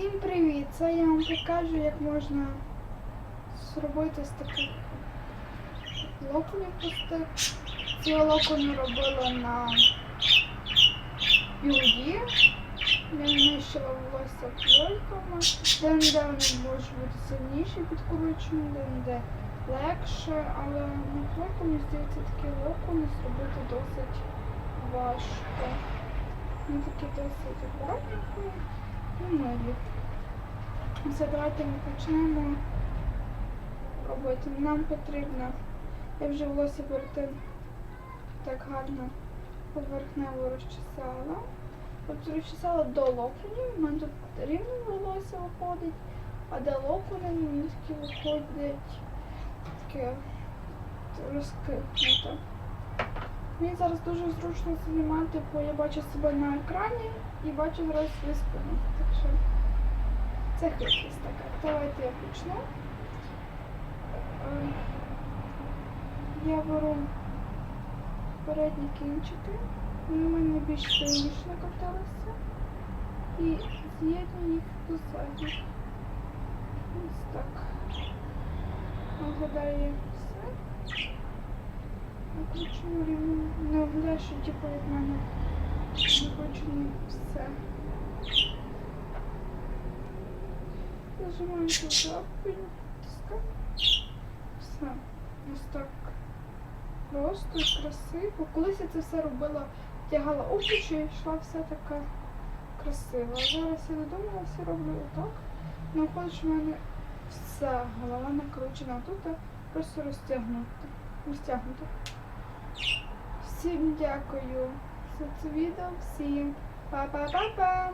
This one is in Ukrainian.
Всім привіт! Це я вам покажу, як можна зробити з таких локонів пустих. Ці локони робила на юді. Я нищила волосся плойками. Де-не-де вони можуть бути сильніші підкручені, де-не-де легше, але на плойку, здається, такі локони зробити досить важко. Вони такі досить акуратненькі милі. Все, давайте ми почнемо робити. Нам потрібно, я вже волосся перед так гарно поверхнево розчесала. От розчесала до локонів, у мене тут рівне волосся виходить, а де локони, мені такі виходять таке розкинуте. Мені зараз дуже зручно знімати, бо я бачу себе на екрані і бачу зараз свою спину. Так що це хитрість така. Давайте я почну. Е, Я беру передні кінчики, вони в мене більш сильніше накаталися. І з'єдную їх до задніх. Ось так. Виглядає все. Рівно. Не що типу як в мене накручено все. Нажимаю туди. Все. Ось так. Просто і красиво. Колись я це все робила, тягала обручі і йшла вся така красива. Зараз я додумалася, роблю отак. Ну, що в мене вся голова накручена. Тут просто розтягнута. Розтягнута. Всім дякую за це відео. Всім па-па-па-па!